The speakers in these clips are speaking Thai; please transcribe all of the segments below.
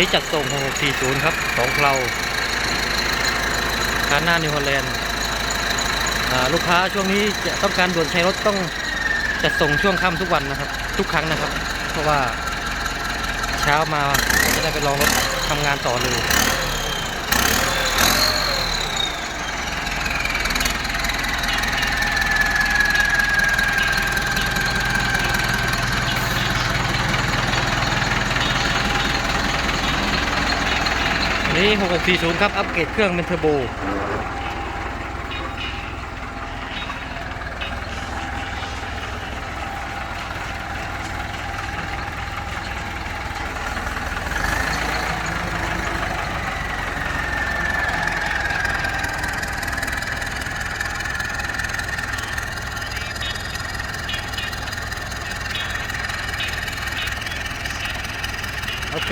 นี้จัดส่ง 6640 ครับสองเพลาคาน่านิวฮอลแลนด์ลูกค้าช่วงนี้จะต้องการด่วนใช้รถต้องจัดส่งช่วงค่ำทุกวันนะครับ ทุกครั้งนะครับ เพราะว่าเช้ามาจะได้ไปลองรถทำงานต่อเลย นี่ 6640 ครับ อัปเกรดเครื่องเป็นเทอร์โบ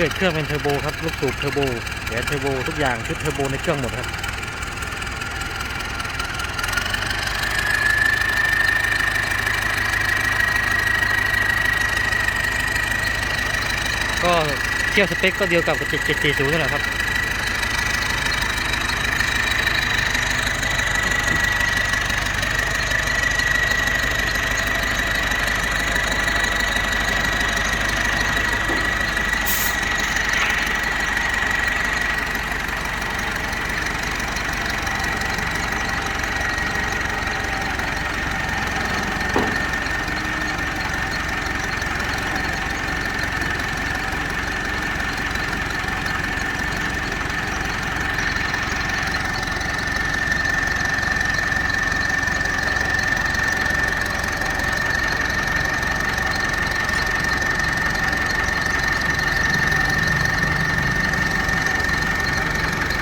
เกิดเครื่องเป็นเทอร์โบครับลูกสูบเทอร์โบแหวนเทอร์โบทุกอย่างชุดเทอร์โบในเครื่องหมดครับก็เทียบสเปคก็เดียวกับ740นั่นแหละครับ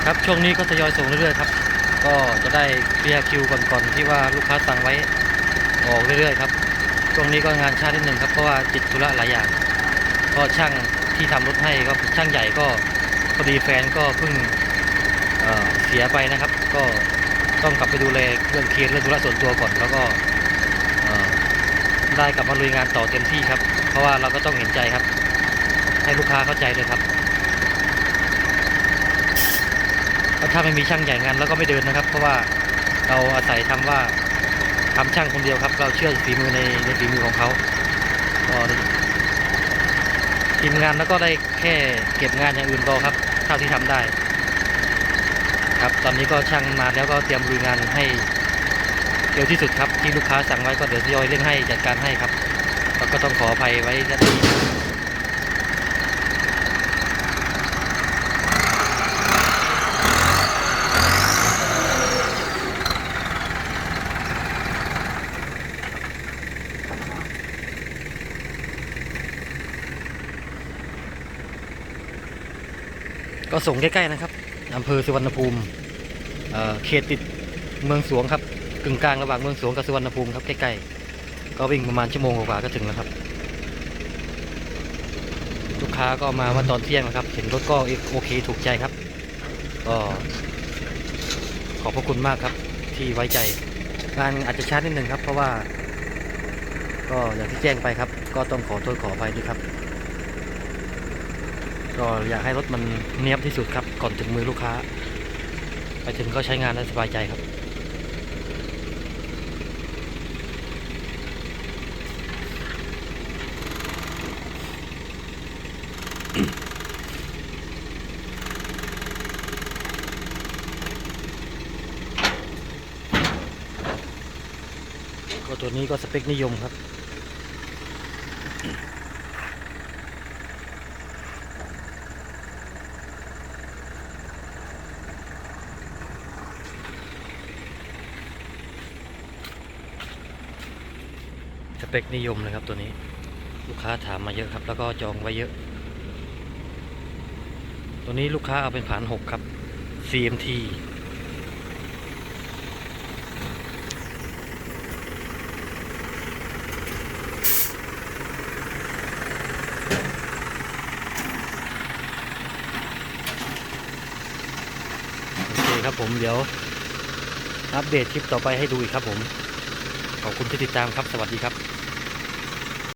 ครับช่วงนี้ก็ทยอยส่งเรื่อยๆครับ ก็จะได้เคลียร์คิวก่อนๆที่ว่าลูกค้าสั่งไว้ออกเรื่อยๆครับช่วงนี้ก็งานช้านิดหนึ่งครับเพราะว่าติดธุระหลายอย่างก็ช่างที่ทำรถให้ก็ช่างใหญ่ก็พอดีแฟนก็เพิ่งเเสียไปนะครับ ก็ต้องกลับไปดูแลเรื่องเคลียร์เรื่องธุระส่วนตัวก่อน แล้วก็ได้กลับมาลุยงานต่อเต็มที่ครับ เพราะว่าเราก็ต้องเห็นใจครับ ให้ลูกค้าเข้าใจเลยครับ ถ้าไม่มีช่างใหญ่งานแล้วก็ไม่เดินนะครับ เพราะว่าเราอาศัยทำว่าทำช่างคนเดียวครับ เราเชื่อฝีมือในในฝีมือของเขาก็ทีมงานแล้วก็ได้แค่เก็บงานอย่างอื่นรอครับ เท่าที่ทำได้ ครับตอนนี้ก็ช่างมาแล้วก็เตรียมลุยงานให้เร็วที่สุดครับที่ลูกค้าสั่งไว้ก็เดี๋ยวทยอยเร่งให้จัดการให้ครับแล้วก็ต้องขออภัยไว้ณที่นี้ ก็ส่งใกล้ๆนะครับอำเภอสุวรรณภูมิเขตติดเมืองสวงครับกึ่งกลางระหว่างเมืองสวงกับสุวรรณภูมิครับใกล้ๆก็วิ่งประมาณชั่วโมงกว่าก็ถึงแล้วครับลูกค้าก็มาเมื่อตอนเที่ยงนะครับ เห็นรถก็โอเคถูกใจครับ ก็ขอบพระคุณมากครับที่ไว้ใจงานอาจจะช้านิดหนึ่งครับ เพราะว่า ก็อย่างที่แจ้งไปครับ ก็ต้องขอโทษขออภัยด้วยครับ ก็อยากให้รถมันเนียบที่สุดครับ ก่อนถึงมือลูกค้า ไปถึงก็ใช้งานได้สบายใจครับก็ตัวนี้ก็สเปคนิยมครับ ปคนิยมนะครับตัวนี้ ลูกค้าถามมาเยอะครับ แล้วก็จองไว้เยอะ ตัวนี้ลูกค้าเอาเป็นผานหกครับ CMT โอเคครับผมเดี๋ยวอัปเดตคลิปต่อไปให้ดูอีกครับผม ขอบคุณที่ติดตามครับ สวัสดีครับ